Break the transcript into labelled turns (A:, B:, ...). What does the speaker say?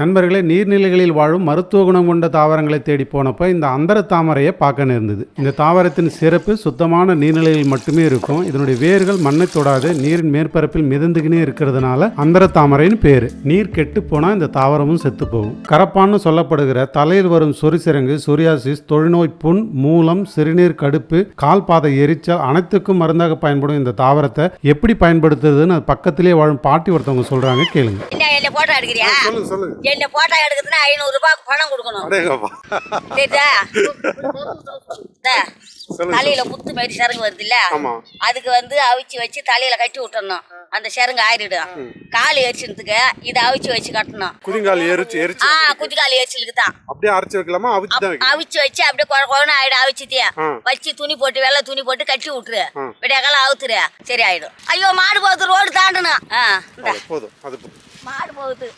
A: நண்பர்களே நீர்நிலைகளில் வாழும் மருத்துவ குணம் கொண்ட தாவரங்களை தேடி போனப்போ இந்த அந்தர தாமரையை பார்க்க நேர்ந்தது. இந்த தாவரத்தின் சிறப்பு சுத்தமான நீர்நிலையில் மட்டுமே இருக்கும். இதனுடைய வேர்கள் மண்ணை தொடாது நீரின் மேற்பரப்பில் மிதந்துக்கினே இருக்கிறதுனால அந்தர தாமரைன்னு பேர். நீர் கெட்டு போனால் இந்த தாவரமும் செத்து போகும். கரப்பான்னு சொல்லப்படுகிற தலையில் வரும் சொரிசிறங்கு சொரியாசிஸ் தொழுநோய் புண் மூலம் சிறுநீர் கடுப்பு கால்பாதை எரிச்சல் அனைத்துக்கும் மருந்தாக பயன்படும் இந்த தாவரத்தை எப்படி பயன்படுத்துறதுன்னு பக்கத்திலே வாழும் பாட்டி ஒருத்தவங்க சொல்றாங்க கேளுங்க.
B: என்ன என்ன போட்டோ எடுக்கிறியா? என்ன போட்டோ எடுக்கிறதுனா ஐநூறு ரூபாய் பணம் கொடுக்கணும். இந்தா, தலையில முத்து மாரி சருகு வருது இல்ல? அதுக்கு வந்து அவிச்சு வச்சு தலையில கட்டி விட்டுறணும். அந்த சருகு ஆறிடும் கால் எரிச்சதுக்கு இதை அவிச்சு வச்சு கட்டணும்.
C: குதிங்கால் எரிச்சு எரிச்சு
B: ஆ குதிகால் எரிச்சலுக்கு தான்
C: அப்படியே அரைச்சு வைக்கலாமா? அவிச்சு தான்
B: அவிச்சு வச்சு அப்படியே குழ குழன்னு ஆயிடும் அவிச்சிட்டியா. வச்சு துணி போட்டு வெள்ளை துணி போட்டு கட்டி விட்டுரு. விடிய காலம் அவுத்துரு. சரி ஆயிடும் ஐயோ மாடு போகுது ரோடு தாண்டணும் ஆ
C: போதும். அது போதும்.
B: மாடு போகுது